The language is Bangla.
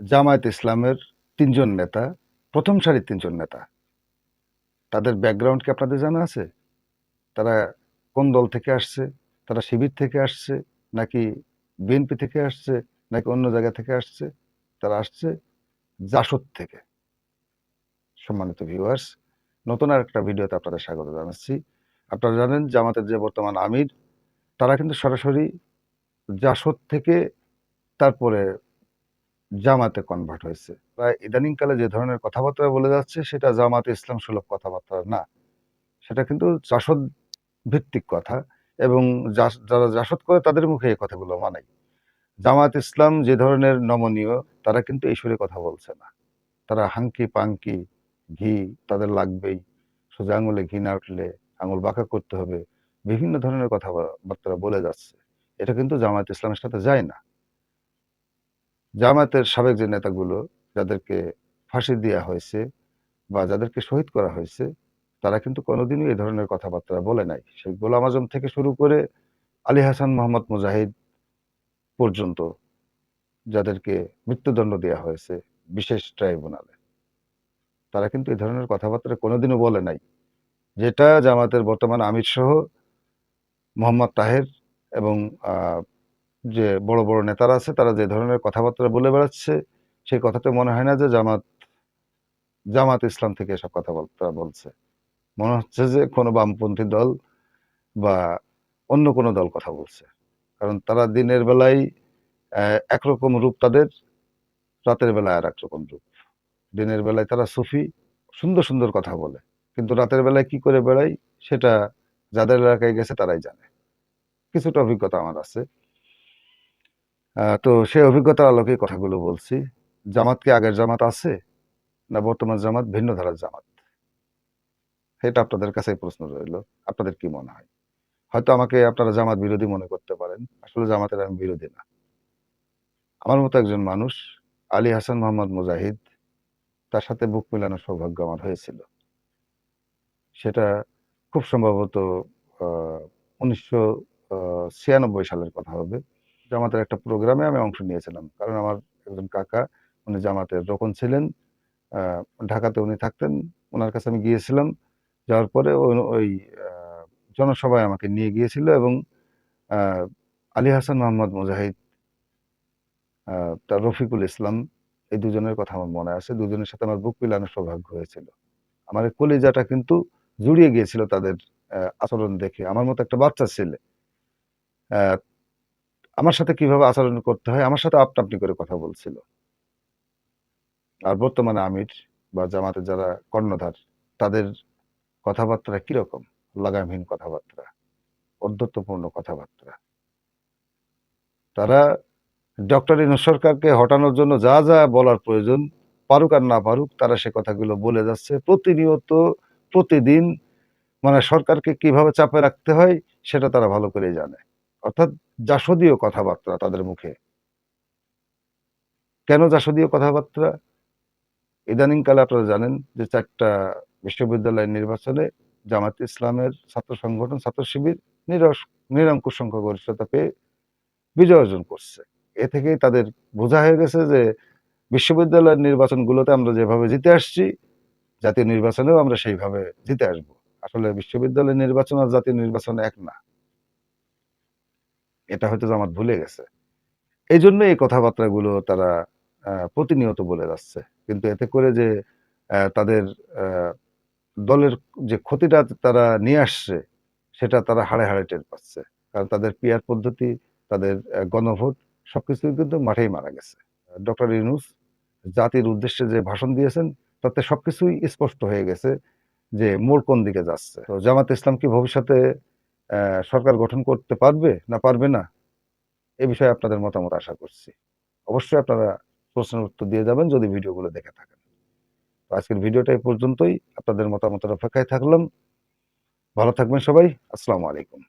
জামায়াত ইসলামের তিনজন নেতা, প্রথম সারির তিনজন নেতা। তাদের ব্যাকগ্রাউন্ড কি আপনাদের জানা আছে? তারা কোন দল থেকে আসছে? তারা শিবির থেকে আসছে? নাকি বিএনপি থেকে আসছে? নাকি অন্য জায়গা থেকে আসছে? তারা আসছে জাসদ থেকে। সম্মানিত ভিউয়ার্স নতুন আর একটা ভিডিওতে আপনাদের স্বাগত জানাচ্ছি। আপনারা জানেন, জামাতের যে বর্তমান আমির, তারা কিন্তু সরাসরি জাসদ থেকে তারপরে জামাতে কনভার্ট হয়েছে। প্রায় ইদানিংকালে যে ধরনের কথাবার্তা বলে যাচ্ছে, সেটা জামাতে ইসলাম সুলভ কথাবার্তা না। সেটা কিন্তু জাসদ ভিত্তিক কথা এবং যারা জাসদ করে তাদের মুখে এই কথাগুলো মানাই জামাত ইসলাম যে ধরনের নমনীয়, তারা কিন্তু সুরে কথা বলছে না। তারা হাঙ্কি পাঙ্কি ঘি তাদের লাগবেই। সোজা আঙুলে ঘি না উঠলে আঙুল বাঁকা করতে হবে। বিভিন্ন ধরনের কথাবার্তা বলে যাচ্ছে। এটা কিন্তু জামায়াত ইসলামের সাথে যায় না। জামায়াতের সাবেক যে নেতাগুলো যাদেরকে ফাঁসি দেওয়া হয়েছে বা যাদেরকে শহীদ করা হয়েছে, তারা কিন্তু কোনোদিনই এই ধরনের কথাবার্তা বলে নাই। সেই গোলাম আজম থেকে শুরু করে আলী হাসান, মোহাম্মদ মুজাহিদ পর্যন্ত যাদেরকে মৃত্যুদণ্ড দেওয়া হয়েছে বিশেষ ট্রাইব্যুনালে, তারা কিন্তু এই ধরনের কথাবার্তা কোনোদিনও বলে নাই। যেটা জামাতের বর্তমান আমির সহ মোহাম্মদ তাহের এবং যে বড় বড় নেতারা আছে, তারা যে ধরনের কথাবার্তা বলে বেড়াচ্ছে, সেই কথাতে মনে হয় না যে জামাত জামাত ইসলাম থেকে এসব কথাবার্তা বলছে। মনে হচ্ছে যে কোনো বামপন্থী দল বা অন্য কোনো দল কথা বলছে। কারণ তারা দিনের বেলায় একরকম রূপ তাদের, রাতের বেলায় আর একরকম রূপ। দিনের বেলায় তারা সুফি, সুন্দর সুন্দর কথা বলে। কিন্তু রাতের বেলায় কি করে বেড়ায়, সেটা যাদের এলাকায় গেছে তারাই জানে। কিছুটা অভিজ্ঞতা আমার আছে। তো সেই অভিজ্ঞতার আলোকে কথাগুলো বলছি। জামাত কি আগের জামাত আছে না বর্তমান জামাত? ভিন্ন ধারার জামাত। এটা আপনাদের কাছে প্রশ্ন রইল। আপনাদের কি মনে হয়? হয়তো আমাকে আপনারা জামাত বিরোধী মনে করতে পারেন। আসলে জামাতের আমি বিরোধী না। আমার মতো একজন মানুষ, আলী হাসান মোহাম্মদ মুজাহিদ, তার সাথে বুক মেলানোর সৌভাগ্য আমার হয়েছিল। সেটা খুব সম্ভবত উনিশশো ছিয়ানব্বই সালের কথা হবে। জামাতের একটা প্রোগ্রামে আমি অংশ নিয়েছিলাম। কারণ আমার একজন কাকা, উনি জামাতের রোকন ছিলেন ঢাকাতে উনি থাকতেন ওনার কাছে আমি গিয়েছিলাম। যাওয়ার পরে ওই জনসভায় আমাকে নিয়ে গিয়েছিল এবং আলী হাসান মোহাম্মদ মুজাহিদ তার রফিকুল ইসলাম, এই দুজনের কথা আমার মনে আছে। দুজনের সাথে আমার বুক মিলানোর সৌভাগ্য হয়েছিল। আমার কলিজাটা কিন্তু জুড়িয়ে গিয়েছিল তাদের আচরণ দেখে। আমার মতো একটা বাচ্চা ছেলে আমার সাথে কীভাবে আচরণ করতে হয়? আমার সাথে আপনা করে কথা বলছিল। আর বর্তমানে আমির বা জামাতের যারা কর্ণধার, তাদের কথাবার্তা কীরকম? লাগামহীন কথাবার্তা অধ্যত্বপূর্ণ কথাবার্তা। তারা ডক্টর ইনু সরকারকে হটানোর জন্য যা যা বলার প্রয়োজন, পারুক আর না পারুক, তারা সে কথাগুলো বলে যাচ্ছে। প্রতিনিয়ত, প্রতিদিন মানে সরকারকে কীভাবে চাপে রাখতে হয়, সেটা তারা ভালো করে জানে। অর্থাৎ জাসদীয় কথাবার্তা তাদের মুখে। কেন জাসদীয় কথাবার্তা? ইদানিংকালে আপনারা জানেন যে চারটা বিশ্ববিদ্যালয় নির্বাচনে জামাত ইসলামের ছাত্র সংগঠন, ছাত্র শিবির নিরস- নিরঙ্কুশ সংখ্যা গরিষ্ঠতা পেয়ে বিজয় অর্জন করছে। এ থেকেই তাদের বোঝা হয়ে গেছে যে বিশ্ববিদ্যালয়ের নির্বাচনগুলোতে আমরা যেভাবে জিতে আসছি, জাতীয় নির্বাচনেও আমরা সেইভাবে জিতে আসব। আসলে বিশ্ববিদ্যালয় নির্বাচন আর জাতীয় নির্বাচন এক না। এটা হয়তো জামাত ভুলে গেছে। এই জন্য এই কথাবার্তাগুলো তারা প্রতিনিয়ত বলে যাচ্ছে। কিন্তু এতে করে যে তাদের দলের যে ক্ষতিটা তারা নিয়ে আসছে, সেটা তারা হাড়ে হাড়ে টের পাচ্ছে। কারণ তাদের পিয়ার পদ্ধতি, তাদের গণভোট, সবকিছু কিন্তু মাঠেই মারা গেছে। ডক্টর ইউনুস জাতির উদ্দেশ্যে যে ভাষণ দিয়েছেন, তাতে সবকিছুই স্পষ্ট হয়ে গেছে যে মোড় কোন দিকে যাচ্ছে। তো জামাত ইসলাম কি ভবিষ্যতে সরকার গঠন করতে পারবে না পারবে না, এ বিষয়ে আপনাদের মতামত আশা করছি। অবশ্যই আপনারা প্রশ্নের উত্তর দিয়ে যাবেন যদি ভিডিওগুলো দেখে থাকেন। তো আজকের ভিডিওটা এই পর্যন্তই। আপনাদের মতামতের অপেক্ষায় থাকলাম। ভালো থাকবেন সবাই। আসসালামু আলাইকুম।